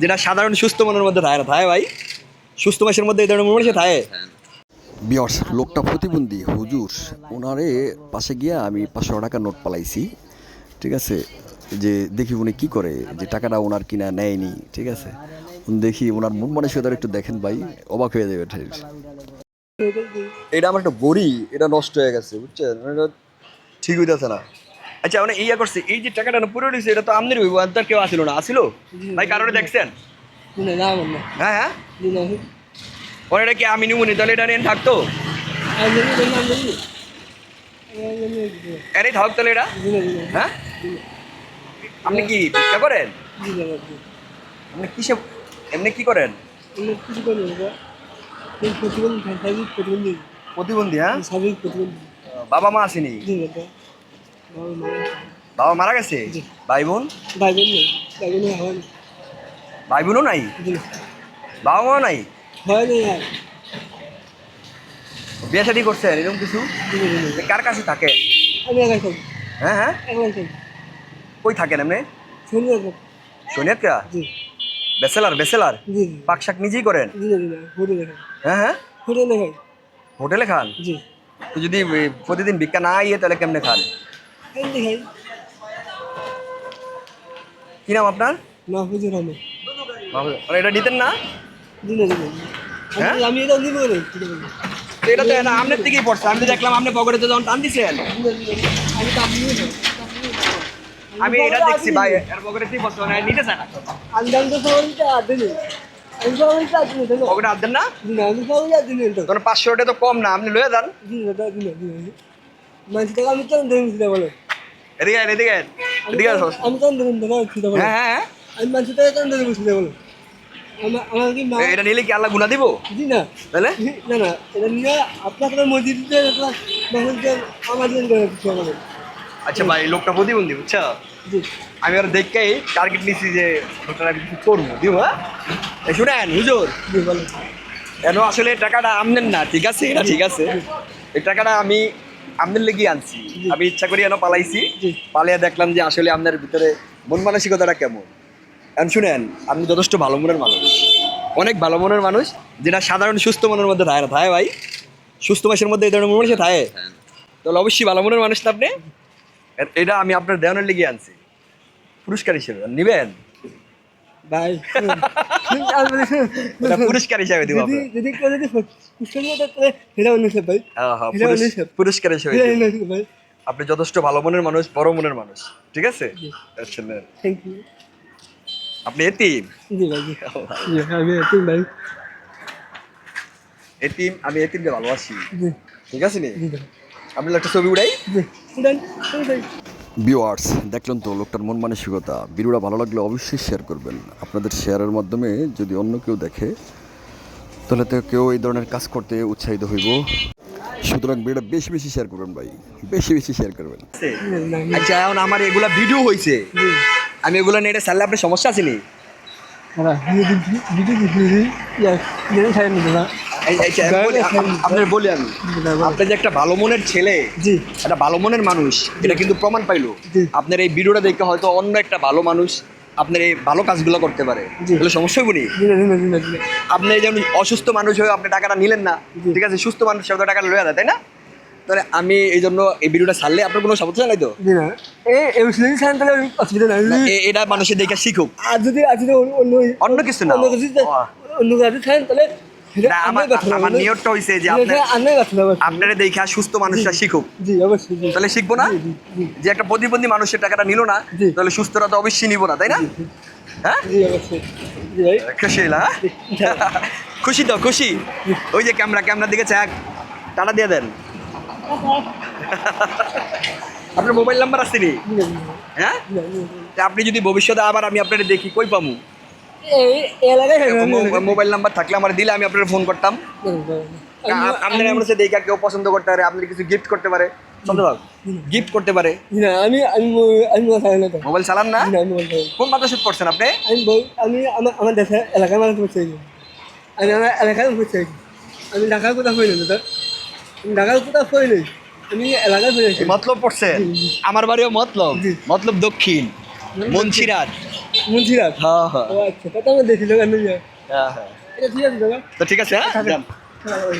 যেটা সাধারণ সুস্থ মনের মধ্যে থাকে না। থাকে ভাই? সুস্থ মাসের মধ্যে এই ধরনের মন মানুষের থাকে? বিয়র্স, লোকটা প্রতিবন্ধী, হুজুর। ওনারে পাশে গিয়া আমি পাঁচশো টাকা নোট পালাইছি। ঠিক আছে? যে দেখি উনি কি করে, যে টাকাটা ওনার কিনা নেয়নি। ঠিক আছে? দেখি ওনার মন মানসিকতা একটু দেখেন ভাই, অবাক হয়ে যাবে এটা আমার একটা বড়ি, এটা নষ্ট হয়ে গেছে, বুঝছেন? ঠিক হইতেছে না। আচ্ছা মানে ইয়া করছে এই যে টাকাটা পুরো দিচ্ছে এটা তো আমনের হইব আর তার কেউ আসিল না। আসিল? ভাই কারণে দেখছেন? হ্যাঁ হ্যাঁ? ওর এটা কি আমি নিমুনি তাহলে এটা নিয়ে থাকতো? থাক তাহলে এটা। হ্যাঁ? আপনি কি ভিক্ষা করেন? আপনি কিসে এমনি কি করেন? প্রতিবন্ধী হ্যাঁ? বাবা মা আসেনি? বাবা মারা গেছে? ভাই বোন ভাই বোন নেই। ভাই বোন হয় ভাই বোনও নাই? বাবা মাও নাই? হয় আর বিয়ে শাদি করছেন এরকম কিছু? কার কাছে থাকে আমি একাই থাকি। হ্যাঁ হ্যাঁ? একাই থাকি। কই থাকেন এমনি শুনি না সোনিয়াতরা জি। বেসেলার বেসেলার জি পাক শাক নিজেই করেন? হোটেল দেখাই হ্যাঁ হ্যাঁ? হোটেল হোটেলে খান? জি। তো যদি প্রতিদিন ভিক্ষা না ইয়ে তাহলে কেমনে খান? কি নাম আপনার? মাহফুজুর রহমান। মানে এটা নিতেন না? দিনে দিনে হ্যাঁ? আমি- এটা নিব না দিনে দিনে তো এটা তো না আপনার থেকেই পড়ছে। আমি দেখলাম আপনি পকেটে তো যখন টান দিছেন। আমি তো এটা দেখছি ভাই এর পড়ছে? মানে নিতে চায় না আদিনে আদিনে দেখো পকেটে দেন না? দিনে আদিনে তো তখন পাঁচশো টাকা তো কম না আপনি লয়ে যান। দিনে দাদা দিনে দিনে আমি দেবেন সেটা বলো এদিকে এদিকে এদিকে আসো। আমি কেন দেবেন দাদা সেটা বলো? হ্যাঁ হ্যাঁ হ্যাঁ। আমি মানুষ টাকা কেন দেবেন সেটা বলো? আমার আমার কি মা এটা নিলে কি আল্লাহ গুনা দিব? জি না। তাহলে? না না এটা নিয়ে আপনার আপনার মসজিদে মানুষকে আমার জন্য কিছু আমাদের আচ্ছা ভাই লোকটা প্রতিবন্ধী বুঝছ? আমি আর দেখেই টার্গেট নিছি যে লোকটা কিছু করব। দিব হ্যাঁ? শুনেন হুজুর। কেন আসলে টাকাটা আমনেন না ঠিক আছে? এটা ঠিক আছে। এই টাকাটা আমি আমনের লেগে আনছি। আমি ইচ্ছা করি এনে পালাইছি। পালিয়ে দেখলাম যে আসলে আপনার ভিতরে মন মানসিকতাটা কেমন। এখন শুনেন আপনি যথেষ্ট ভালো মনের মানুষ। অনেক ভালো মনের মানুষ যেটা সাধারণ সুস্থ মনের মধ্যে থাকে না। থাকে ভাই? সুস্থ মাসের মধ্যে এই ধরনের মন মানুষের থাকে? তাহলে অবশ্যই ভালো মনের মানুষ না আপনি? এটা আমি আপনার দেওয়ানের লেগে আনছি। পুরস্কার হিসেবে। নিবেন? ভাই পুরস্কার হিসেবে দিব যদি যদি কেউ যদি তাহলে সেটা ভাই। অন্য সব পুরস্কার হিসেবে ভাই। আপনি যথেষ্ট ভালো মনের মানুষ বড় মনের মানুষ ঠিক আছে? থ্যাংক ইউ আপনি এতিম। জি ভাই আমি এতিম ভাই। এতিম আমি এতিমকে ভালোবাসি। ঠিক আছে নি? আপনি একটা ছবি উড়াই। ভাই দেখলেন তো লোকটার মন মানসিকতা। ভিডিওটা ভালো লাগলে অবশ্যই শেয়ার করবেন। আপনাদের শেয়ারের মাধ্যমে যদি অন্য কেউ দেখে তাহলে তো কেউ এই ধরনের কাজ করতে উৎসাহিত হইব। সুতরাং ভিডিওটা বেশি বেশি শেয়ার করবেন ভাই। বেশি বেশি শেয়ার করবেন। আচ্ছা এখন আমার এগুলা ভিডিও হয়েছে আমি এগুলো নিয়ে এটা সারলে আপনার সমস্যা আছে নি? হ্যাঁ আপনার বলি আমি। আপনি যে একটা ভালো মনের ছেলে জি। একটা ভালো মনের মানুষ এটা কিন্তু প্রমাণ পাইলো। আপনার এই ভিডিওটা দেখে হয়তো অন্য একটা ভালো মানুষ আপনার এই ভালো কাজগুলো করতে পারে। তাহলে সমস্যা দিনে আপনি যেমন অসুস্থ মানুষ হয়ে আপনি টাকাটা নিলেন না ঠিক আছে? সুস্থ মানুষ তো টাকাটা লয়ে যায় তাই না? তাহলে আমি এই জন্য এই ভিডিওটা ছাড়লে আপনার কোনো সমস্যা নাই তো? এটা মানুষের দেখে শিখুক। আর যদি অন্য- কিছু না। অন্য কিছু অন্য কাজে ছাড়েন তাহলে আমার নিয়তটা হয়েছে যে আপনার দেখে সুস্থ মানুষরা শিখুক। তাহলে শিখব না। যে একটা প্রতিবন্ধী মানুষের টাকাটা নিল না। তাহলে সুস্থরা তো অবশ্যই নিব না তাই না? হ্যাঁ? খুশি হ্যাঁ? খুশি তো খুশি। ওই যে ক্যামেরা ক্যামেরা দিকে চাক। টাটা দিয়ে দেন। আপনার মোবাইল নাম্বার আছে নি? জি, জি, হ্যাঁ? আপনি যদি ভবিষ্যতে আবার আমি আপনার দেখি কই পামু? মোবাইল নাম্বার থাকলে আমার দিলে আমি আপনার ফোন করতাম। আপনার এমন হচ্ছে দেখা কেউ পছন্দ করতে পারে আপনি কিছু গিফট করতে পারে। চন্দ্রবাবু গিফট করতে পারে। না, আমি আমি আমি চালাই না মোবাইল চালান না। কোন মাদ্রাসাত পড়ছেন আপনি? আমি আমি আমার আমার দেশে এলাকার মানুষ করতে আমি আমার এলাকার মানুষ চাই। আমি ঢাকার কোথাও হই না ঢাকার কোথাও হই নাই। আমি এলাকার হয়ে মতলব পড়ছে আমার বাড়িও মতলব। মতলব দক্ষিণ মনসিরাত মুন্সিরাট হ্যাঁ হ্যাঁ। ও আচ্ছা তা তো আমার দেখিল কেন হ্যাঁ হ্যাঁ। এটা ঠিক আছে দাদা? তো ঠিক আছে হ্যাঁ। হ্যাঁ, ওই।